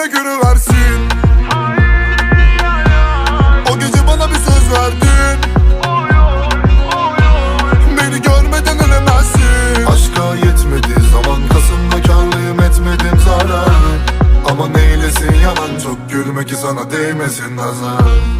keyfine göre versin? O gece bana bir söz verdin. Beni görmeden ölemezsin. Aşka yetmedi zaman kasımda karlıyım etmedim zararı Ama neylesin yalan çok gülme ki sana değmesin nazar.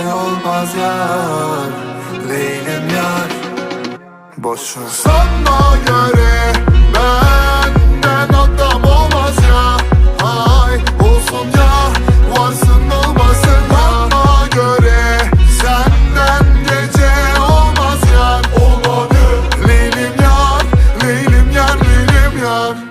böyle olmaz yar Leylim yar. Boşun sanma göre Benden adam olmaz ya. Hay olsun ya Varsın olmasın. Sanma göre Senden gece olmaz yar. Olmadı Leylim yar Leylim yar Leylim yar.